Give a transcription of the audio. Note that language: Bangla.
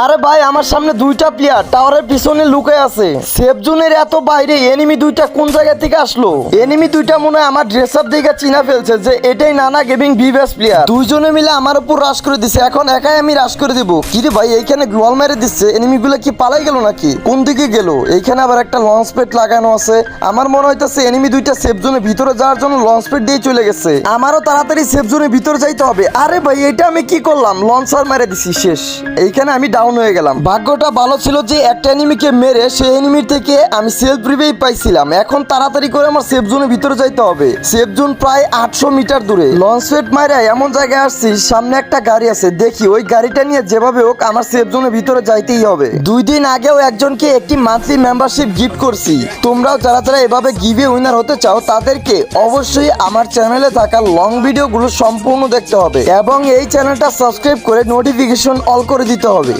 আরে ভাই, আমার সামনে দুইটা প্লেয়ার টাওয়ারের পিছনে লুকে আছে। সেফ জোনের এত বাইরে এনিমি দুইটা কোন জায়গা থেকে আসলো? এনিমি দুইটা মনে হয় আমার ড্রেস আপ দেখে চিনা ফেলছে যে এটাই নানা গেমিং ভিভেস প্লেয়ার দুইজনে মিলে আমার উপর রাশ করে দিছে, এখন একাই আমি রাশ করে দিব। কি রে ভাই, এইখানে গ্লোয়াল মেরে দিচ্ছে এনিমি গুলো কি পালাই গেল নাকি? কোন দিকে গেল? এইখানে আবার একটা লঞ্চ প্যাড লাগানো আছে। আমার মনে হইতেছে এনিমি দুইটা সেফ জোনের ভিতরে যাওয়ার জন্য লঞ্চ প্যাড দিয়ে চলে গেছে। আমারও তাড়াতাড়ি সেফ জোনের ভিতরে যাইতে হবে। আরে ভাই, এটা আমি কি করলাম? লঞ্চার মেরে দিছি, শেষ। এইখানে আমি ডাউন হয়ে গেলাম। ভাগ্যটা ভালো ছিল যে একটা এনিমিকে মেরে সেই এনিমির থেকে আমি সেলফ রিভেই পাইছিলাম। এখন তাড়াতাড়ি করে আমার সেফ জোনের ভিতরে যাইতে হবে। সেফ জোন প্রায় আটশো মিটার দূরে। লঞ্চ প্যাড মারা এমন জায়গায় আসছি, সামনে একটা গাড়ি আছে। দেখি ওই গাড়িটা নিয়ে যেভাবে হোক আমার সেফ জোনের ভিতরে যাইতেই হবে। দুই দিন আগেও একজনকে একটি মান্থলি মেম্বারশিপ গিফট করছি। তোমরাও যারা যারা এভাবে গিভে উইনার হতে চাও, তাদেরকে অবশ্যই আমার চ্যানেলে থাকা লং ভিডিওগুলো সম্পূর্ণ দেখতে হবে। এবং এই চ্যানেলটা সাবস্ক্রাইব করে নোটিফিকেশন অল করে দিতে হবে।